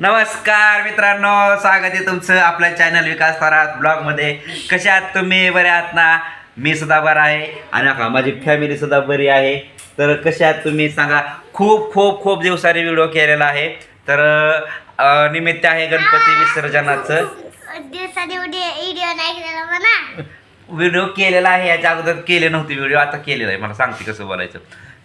नमस्कार मित्रांनो स्वागत आहे तुमचं आपल्या चॅनल विकास थरात ब्लॉगमध्ये कशा आहात तुम्ही? बरे आहात ना? मी सुद्धा बरा आहे. आणि हा माझी फॅमिली सुद्धा बरी आहे. तर कशा आहात तुम्ही? सांगा. खूप खूप खूप दिवसाने व्हिडिओ केलेला आहे. तर निमित्त आहे गणपती विसर्जनाचं. व्हिडिओ केलेला आहे. याच्या अगोदर केले नव्हते व्हिडिओ आता केलेला आहे. मला सांगते कसं बोलायचं.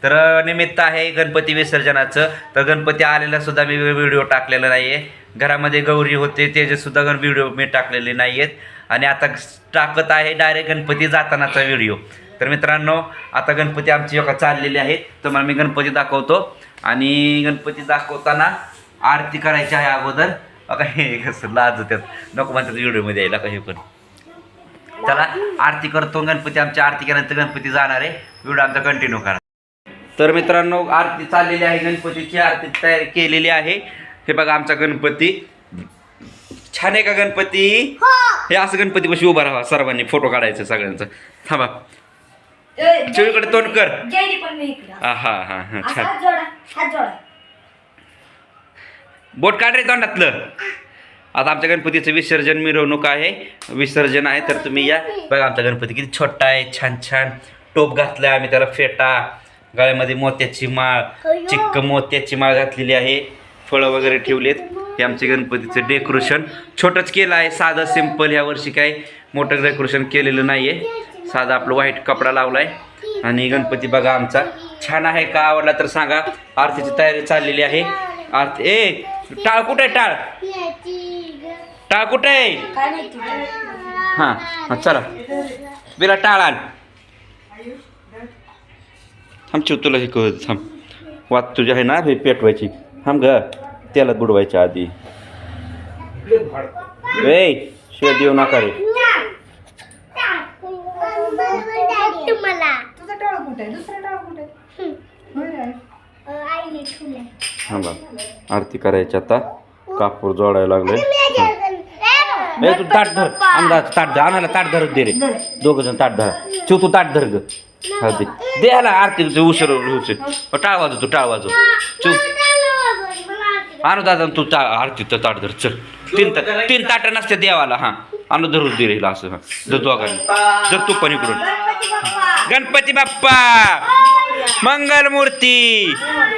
तर निमित्त आहे गणपती विसर्जनाचं. तर गणपती आलेला सुद्धा मी व्हिडिओ टाकलेला नाही आहे घरामध्ये गौरी होते त्याचेसुद्धा गण व्हिडिओ मी टाकलेले नाही आहेत आणि आता टाकत आहे डायरेक्ट गणपती जातानाचा व्हिडिओ. तर मित्रांनो आता गणपती आमची एका चाललेली आहेत. तुम्हाला मी गणपती दाखवतो. आणि गणपती दाखवताना आरती करायची आहे अगोदर. बघा हे कसं लाज त्यात नको म्हणतात व्हिडिओमध्ये यायला काही पण. चला आरती करतो. गणपती आमची आरती केल्यानंतर गणपती जाणार आहे. व्हिडिओ आमचा कंटिन्यू करा. तर मित्रांनो आरती चाललेली आहे. गणपतीची आरती तयारी केलेली आहे. हे बघा आमचा गणपती. छान आहे का गणपती? हे. असं गणपती कशी उभा राहा सर्वांनी. फोटो काढायचं सगळ्यांचं. थांबा. चिवीकडे तोंड कर. हा हा हा. हा छान. बोट काढ रे तोंडातलं. आता आमच्या गणपतीचं विसर्जन मिरवणूक आहे. विसर्जन आहे तर तुम्ही या. बघा आमचा गणपती किती छोटा आहे. छान छान. टोप घातलाय आम्ही त्याला फेटा. गळ्यामध्ये मोत्याची माळ चिक्क मोत्याची माळ घातलेली आहे. फळं वगैरे ठेवलेत. हे आमचे गणपतीचं डेकोरेशन छोटंच केलं आहे. साधं सिंपल ह्या वर्षी काय मोठं डेकोरेशन केलेलं नाही आहे साधा आपलं व्हाईट कपडा लावलाय. आणि गणपती बघा आमचा. छान आहे का? आवडला तर सांगा. आरतीची तयारी चाललेली आहे. आरती ए टाळ कुठे आहे टाळ? टाळ कुठे आहे? काय माहिती? हां हां चला. बिला टाळ आण. थांब चिव तुला हे कळत थांब. वात तुझी आहे ना हे पेटवायची. थांब ग तेलात बुडवायच्या आधी. ए शिवाय देऊ नका रे. आरती करायची आता. कापूर जोडायला लागले ए तू ताट धर. अंदाज ताट धर आणायला ताट धरत दे रे. दोघं जण ताट धरा. चिव तू ताट धर ग. दे. दे ह्याला आरती उशीर उशीर. टाळ वाजव तू टाळ वाजव. चिव आणू दादा तू ता आरती तर ताट धर चल. तीन ता तीन ताटं नसते देवाला हां. आणू धरून दे रे हिला असं हां. दोघांनी. धर तू पण इकडून. गणपती बाप्पा! मंगलमूर्ती.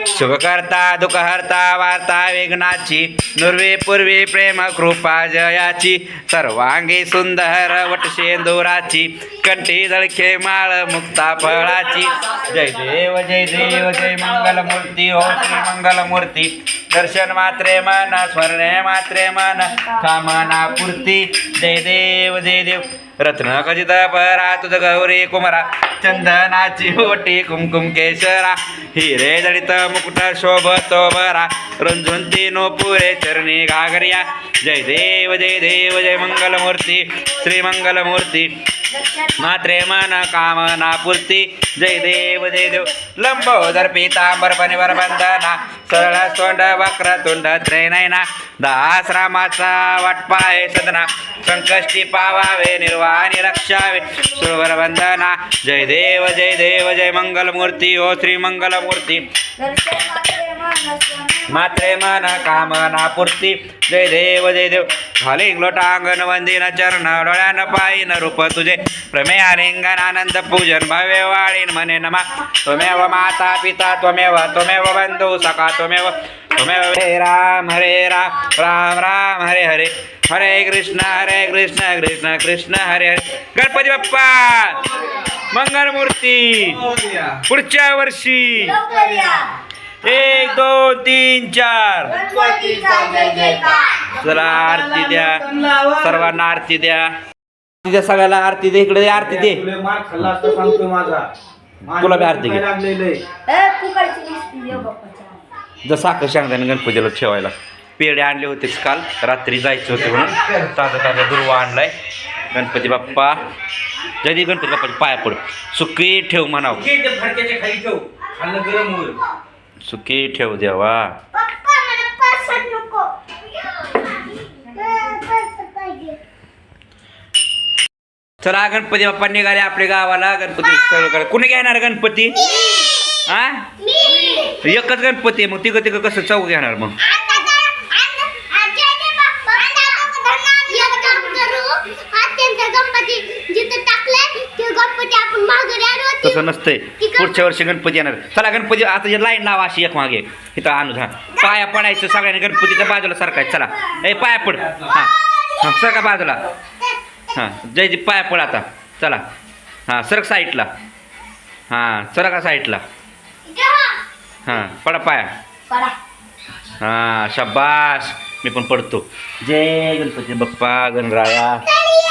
सुखकर्ता दुःखहर्ता वार्ता वेगनाची नुर्वे पूर्वी प्रेम कृपा जयाची सर्वांगी सुंदर वटशेंदुराची कंठी दळखे माळ मुक्ता फळाची. जय देव जय देव जय मंगलमूर्ती ओ श्री मंगलमूर्ती. दर्शन मात्रे मन स्मरणे मात्रे मन कामना पूर्ती. जय देव जय देव. रत्न कचित परा तुझ गौरी कुमरा चंदनाची ओटी कुमकुम केशरा हिरे जडित मुकुट शोभतो बरा रंजुंती नो पुरे चरणी घागरिया जय देव जय देव जय मंगलमूर्ती श्री मंगलमूर्ती मात्रे मन कामना पूर्ती जय देव जय देव लंबोदर पितांबर पनिवर बंधना सरळ तोंड वक्र तोंड त्रैनैना. दास रामाचा वाटपाय सदना. संकष्टी पावावे निर्वाणी रक्षावे. सुरवर वंदना. जय देव जय देव जय मंगलमूर्ती. ओ श्री मंगलमूर्ती. मात्रे मन कामना पूर्ती जय देव जय देव. घालिंग लोटांगण वंदिन चरण डोळ्यान पायीन रूप तुझे. प्रमे आलिंगन आनंद पूजन भव्य वाळीन मने नमा. त्वमेव माता पिता त्वमेव त्वमेव बंधू सखा त्वमेव त्वमेव हरे राम हरे राम राम राम हरे हरे. हरे कृष्ण हरे कृष्ण कृष्ण कृष्ण हरे हरे. गणपती बाप्पा! मंगलमूर्ती! पुढच्या वर्षी! एक दोन तीन चार. चला आरती द्या. सर्वांना आरती द्या. आरती द्या सगळ्याला आरती दे इकडे दे, आरती दे. तुला मार खाल्ला असता सांगतो माझा. तुला बी आरती घे. लागलेलं जर साखर शेंगदाणे गणपतीला ठेवायला. पेढे आणले होते काल रात्री जायचे होते म्हणून. ताजा ताजा दुर्वा आणलाय. गणपती बाप्पा. जय देव गणपती बाप्पाचे पाया पड. सुखी ठेव म्हणाव. फडक्याच्या खाली ठेव. खाल्लं गरम होईल. सुखी ठेव देवा. चला गणपती बाप्पा निघाले आपल्या गावाला. गणपती सगळं करा. कुणी घेणार गणपती? हा एकच गणपती आहे. मग तिघं तिघं कसं चौक घेणार मग आता त्यांचा गणपती जिथे टाकलाय ते गणपती आपण माघारी आणू होते. तसं नसतंय. पुढच्या वर्षी गणपती येणार. चला गणपती आता लाईन लावा अशी एक मागे. इथं आणू हा पाया पडायचं सगळ्यांनी गणपतीच्या बाजूला सरकायचं चला. ए पाया पड. हा. हा सरका बाजूला. हां जयदीप पाया पड आता. चला. हां सरक साईडला. हां सरका साईडला. हां. पडा पाया. हां शाबास. मी पण पडतो. जय गणपती बाप्पा गणराया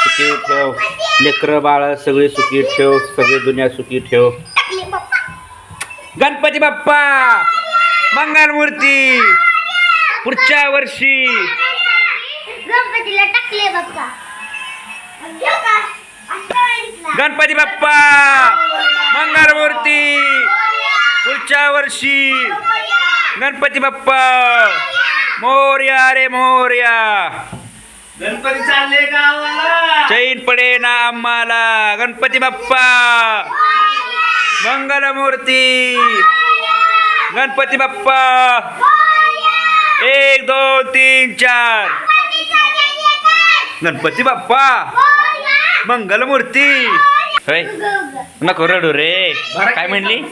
सुखी ठेव. लेकरं बाळ सगळे सुखी ठेव. सगळे दुनिया सुखी ठेव. गणपती बाप्पा! मंगलमूर्ती! पुढच्या वर्षी! गणपतीला टाकले बाप्पा. गणपती बाप्पा! मंगलमूर्ती! पुढच्या वर्षी! गणपती बाप्पा! मोर्या रे मोर्या. गणपती चालले गावाला. चैन पडे ना आम्हाला. गणपती बाप्पा. मंगलमूर्ती. गणपती बाप्पा. एक दोन तीन चार. गणपती बाप्पा. मंगलमूर्ती. होय. नको रडू रे. काय म्हणली?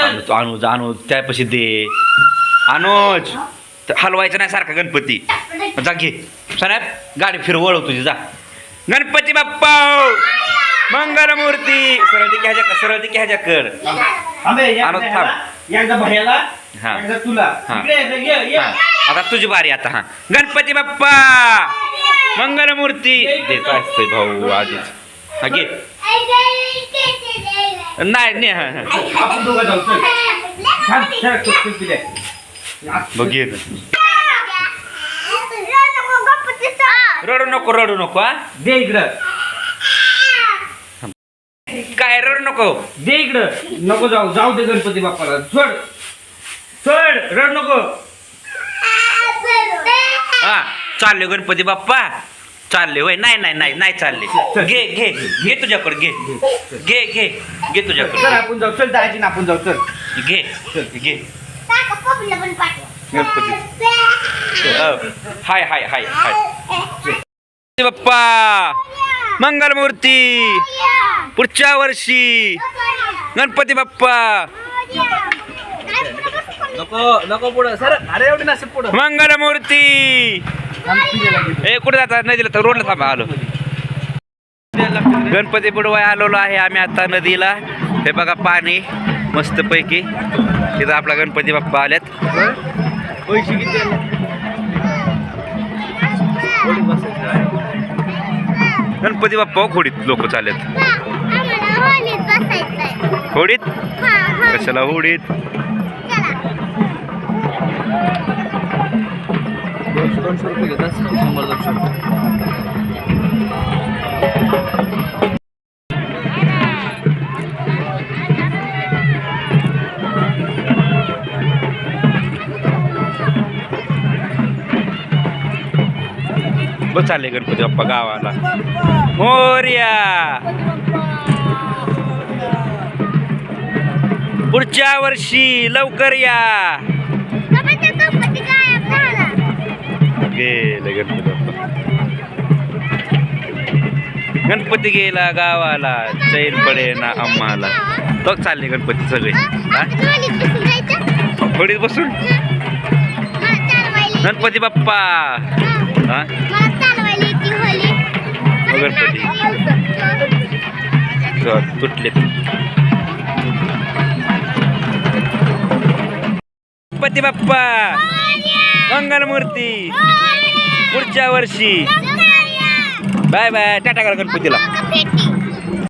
अनुज अनुज अनुज त्यापाशी दे अनुज हलवायचं नाही सारखा गणपती जा घे सनाब गाडी फिर वळव तुझी जा गणपती बाप्पा मंगलमूर्ती सरळ ती घ्यायच्या सरळ ती घ्यायच्या कर थांबे, एकदा भैयाला हा. तुला हा. ये. हा, आता तुझी बारी आता हा गणपती बाप्पा मंगलमूर्ती देतो असते भाऊ आधीच हा घे नाही नाही हा, हा. आपण दोघं जाऊ चल. बघ रडू नको रडू नको हा. दे इकडं. काय रडू नको? दे इकडं. नको जाऊ जाऊ दे गणपती बाप्पाला. सोड सोड रड नको. हा चालले गणपती बाप्पा. चालले होय. नाही नाही नाही नाही चालले. घे घे घे तुझ्याकडे घे. घे घे घे चल तुझ्याकडे आपण जाऊ. चल दाजी आपण जाऊ. चल. घे. घे. गणपती. हाय हाय हाय हाय. गणपती बाप्पा मंगलमूर्ती. पुढच्या वर्षी. गणपती बाप्पा. नको नको पुढं. सर अरे एवढी नसेल पुढं. मंगलमूर्ती. ए कुठे जाता? नदीला तर रोडला थांबा आलो. गणपती बुडवाय आलेलो आहे आम्ही आता नदीला. हे बघा पाणी मस्त पैकी तिथं आपला गणपती बाप्पा आल्यात गणपती बाप्पा खोडीत लोक चालत होडीत कशाला होडीत? दोनशे रुपये घेतात. शंभर दोनशे रुपये. बस चालले गणपती बाप्पा गावाला. मोर्या. पुढच्या वर्षी लवकर या. गेले गणपती बाप्पा गणपती गेला गावाला चैन पडे ना आम्हाला तो चालले गणपती सगळे हा? होडीत बसून गणपती बाप्पा हा गणपती तुटले गणपती बाप्पा मंगलमूर्ती. पुढच्या वर्षी. Bye bye. टाटा करा गणपतीला.